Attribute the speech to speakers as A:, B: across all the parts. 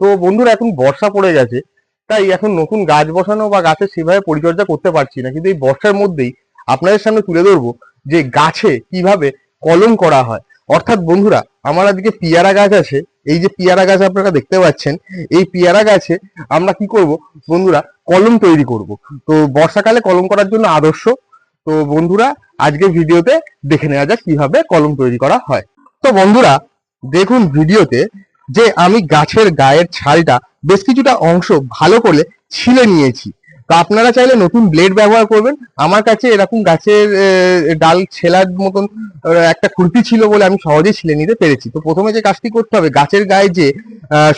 A: তো বন্ধুরা, এখন বর্ষা পড়ে গেছে, তাই এখন নতুন গাছ বসানো বা গাছের সেভাবে পরিচর্যা করতে পারছি না। কিন্তু এই বর্ষার মধ্যেই আপনাদের সামনে তুলে ধরবো যে গাছে কীভাবে কলম করা হয়। অর্থাৎ বন্ধুরা, আমার আজকে পিয়ারা গাছ আছে, এই যে পিয়ারা গাছ আপনারা দেখতে পাচ্ছেন, এই পিয়ারা গাছে আমরা কি করব বন্ধুরা, কলম তৈরি করব। তো বর্ষাকালে কলম করার জন্য আদর্শ। তো বন্ধুরা আজকে ভিডিওতে দেখে নেওয়া যাক কীভাবে কলম তৈরি করা হয়। তো বন্ধুরা, দেখুন ভিডিওতে যে আমি গাছের গায়ের ছালটা বেশ কিছুটা অংশ ভালো করে ছিলে নিয়েছি। তো আপনারা চাইলে নতুন ব্লেড ব্যবহার করবেন। আমার কাছে এরকম গাছের ডাল ছেলার মতন একটা খুরপি ছিল বলে আমি সহজেই ছিলে নিতে পেরেছি। তো প্রথমে যে কাজটি করতে হবে, গাছের গায়ে যে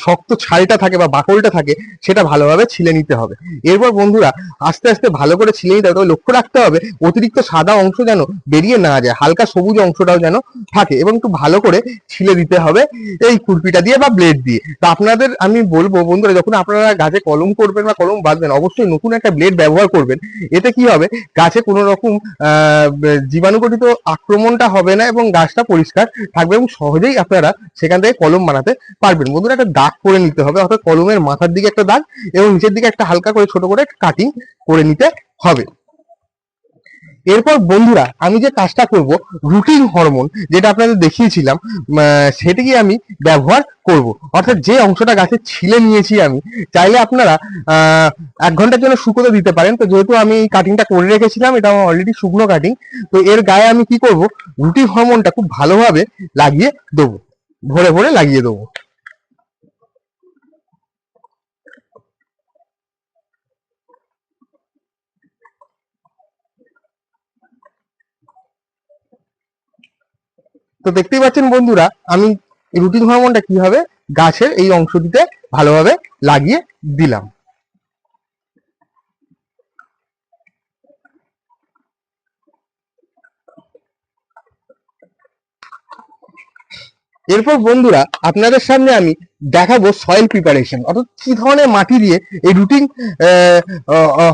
A: শক্ত ছালটা থাকে বা বাকলটা থাকে সেটা ভালোভাবে ছিলে নিতে হবে। এরপর বন্ধুরা আস্তে আস্তে ভালো করে ছিলে নিতে হবে। লক্ষ্য রাখতে হবে অতিরিক্ত সাদা অংশ যেন বেরিয়ে না যায় হালকা সবুজ অংশটাও যেন থাকে এবং একটু ভালো করে ছিলে দিতে হবে এই খুরপিটা দিয়ে বা ব্লেড দিয়ে। তো আপনাদের আমি বলব বন্ধুরা যখন আপনারা গাছে কলম করবেন বা কলম বাঁধবেন অবশ্যই নতুন একটা ব্লেড ব্যবহার করবেন। এতে কি হবে গাছে কোনো রকম আহ, জীবাণুঘটিত আক্রমণটা হবে না এবং গাছটা পরিষ্কার থাকবে এবং সহজেই আপনারা সেখান থেকে কলম বানাতে পারবেন। বন্ধুরা দাগ করে নিতে হবে, অর্থাৎ কলমের মাথার দিকে একটা দাগ এবং নিচের দিকে একটা হালকা করে ছোট করে কাটিং করে নিতে হবে। এরপর বন্ধুরা, আমি যে কাজটা করব রুটিন হরমোন যেটা আপনাদের দেখিয়েছিলাম সেটিকে আমি ব্যবহার করব। অর্থাৎ যে অংশটা গাছে ছিলে নিয়েছি আমি, চাইলে আপনারা এক ঘণ্টার জন্য শুকোতে দিতে পারেন। তো যেহেতু আমি এই কাটিংটা করে রেখেছিলাম, এটা আমার অলরেডি শুকনো কাটিং তো এর গায়ে আমি কি করব রুটিন হরমোনটা খুব ভালোভাবে লাগিয়ে দেবো, ভরে ভরে লাগিয়ে দেবো। তো দেখতেই পাচ্ছেন বন্ধুরা, আমি রুটিন হরমোনটা কীভাবে গাছের এই অংশটিতে ভালোভাবে লাগিয়ে দিলাম। এরপর বন্ধুরা, আপনাদের সামনে আমি দেখাবো সয়েল প্রিপারেশন অর্থাৎ কি ধরনের মাটি দিয়ে এই রুটিন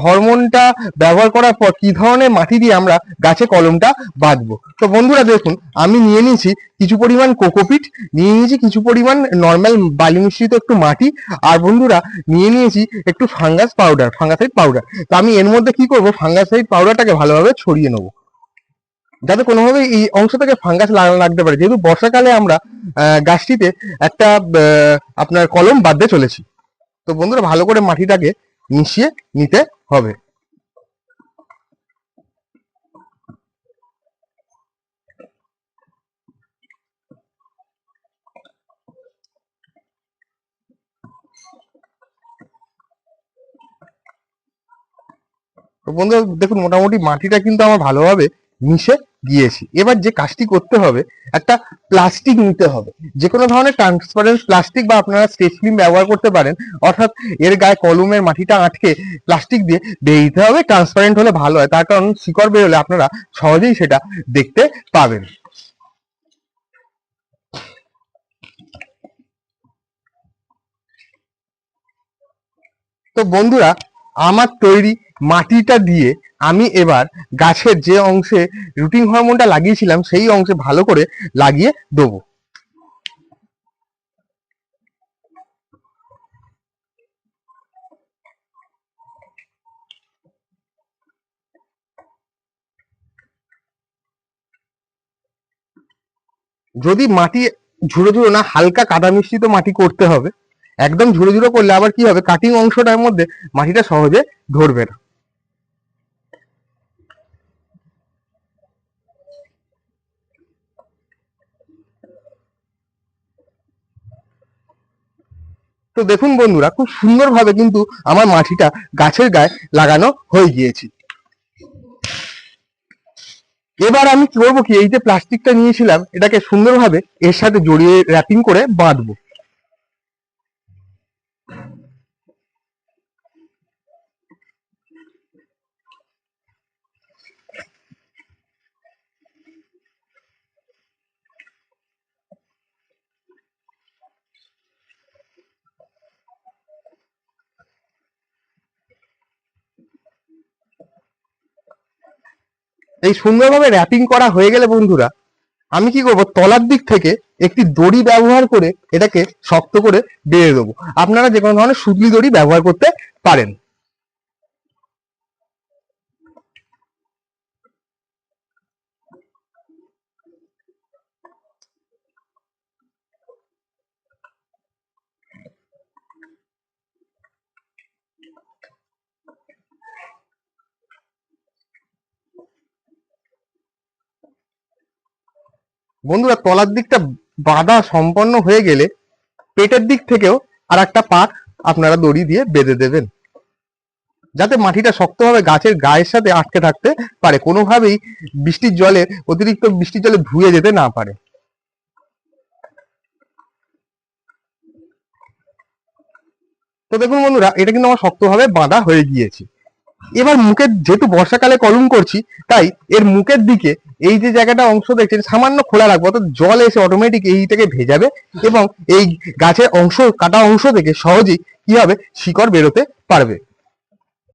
A: হরমোনটা ব্যবহার করার পর কি ধরনের মাটি দিয়ে আমরা গাছে কলমটা বাঁধবো। তো বন্ধুরা দেখুন, আমি নিয়ে নিয়েছি কিছু পরিমাণ কোকোপিট নিয়ে নিয়েছি কিছু পরিমাণ নর্মাল বালি মিশ্রিত একটু মাটি, আর বন্ধুরা নিয়ে নিয়েছি একটু ফাঙ্গাস পাউডার ফাঙ্গাসাইড পাউডার তো আমি এর মধ্যে কি করব ফাঙ্গাসাইড পাউডারটাকে ভালোভাবে ছড়িয়ে নেব। যাতে কোনোভাবে এই অংশ থেকে ফাঙ্গাস লাগতে পারে। যেহেতু বর্ষাকালে আমরা গাছটিতে একটা আপনার কলম বাঁধতে চলেছি। তো বন্ধুরা, ভালো করে মাটিটাকে মিশিয়ে নিতে হবে। তো বন্ধুরা, দেখুন, মোটামুটি মাটিটা কিন্তু আমার ভালোভাবে মিশে গিয়েছি এবার যে কাজটি করতে হবে, একটা প্লাস্টিক নিতে হবে। যে কোনো ধরনের ট্রান্সপারেন্ট প্লাস্টিক বা আপনারা স্টেজ ফিল্ম ব্যবহার করতে পারেন, অর্থাৎ এর গায়ে কলমের মাটিটা আটকে প্লাস্টিক দিয়ে দিয়ে দিতে হবে ট্রান্সপারেন্ট হলে ভালো হয়, তার কারণ শিকড় বেরোলে আপনারা সহজেই সেটা দেখতে পাবেন। তো বন্ধুরা আমার তৈরি মাটিটা দিয়ে আমি এবার গাছের যে অংশে রুটিন হরমোনটা লাগিয়েছিলাম, সেই অংশে ভালো করে লাগিয়ে দেবো। যদি মাটি ঝুড়ো ঝুড়ো না, হালকা কাদা মিশ্রিত মাটি করতে হবে একদম ঝুড়ো ঝুড়ো করলে আবার কি হবে? কাটিং অংশটার মধ্যে মাটিটা সহজে ধরবে না। তো দেখুন বন্ধুরা, খুব সুন্দরভাবে কিন্তু আমার মাটিটা গাছের গায়ে লাগানো হয়ে গিয়েছে। এবার আমি কি করব কি, এই যে প্লাস্টিকটা নিয়েছিলাম, এটাকে সুন্দরভাবে এর সাথে জড়িয়ে র্যাপিং করে বাঁধবো। এই সুন্দরভাবে র্যাপিং করা হয়ে গেলে বন্ধুরা, আমি কি করব? তলার দিক থেকে একটি দড়ি ব্যবহার করে এটাকে শক্ত করে বেঁধে দেবো। আপনারা যে কোনো ধরনের সুতলি দড়ি ব্যবহার করতে পারেন। বন্ধুরা, তলার দিকটা বাঁধা সম্পন্ন হয়ে গেলে পেটের দিক থেকেও আর একটা পাক আপনারা দড়ি দিয়ে বেঁধে দেবেন। যাতে মাটিটা শক্তভাবে গাছের গায়ের সাথে আটকে থাকতে পারে, কোনোভাবেই বৃষ্টির জলে, অতিরিক্ত বৃষ্টির জলে ধুয়ে যেতে না পারে। তো দেখুন বন্ধুরা, এটা কিন্তু আমার শক্তভাবে বাঁধা হয়ে গিয়েছে। এবার মুখের যেহেতু বর্ষাকালে কলম করছি, তাই এর মুখের দিকে এই যে জায়গাটা অংশ দেখছেন, সামান্য খোলা রাখব, অর্থাৎ জল এসে অটোমেটিক এইটাকে ভেজাবে এবং এই গাছের অংশ, কাটা অংশ থেকে সহজেই কি হবে শিকড় বেরোতে পারবে।